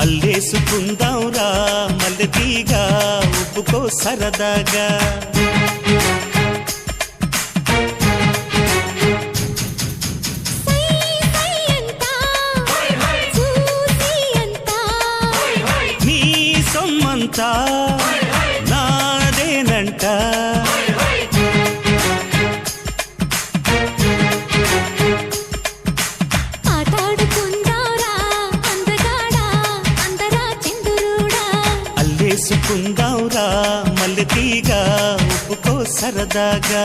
అల్లేసుకుందాంరా మల్లెతీగా ఒప్పుకో సరదాగా. నీ సొమ్మంతా నాదేనంటా. అల్లేసుకుందాంరా మల్లె తీగా ఒప్పుకో సరదాగా.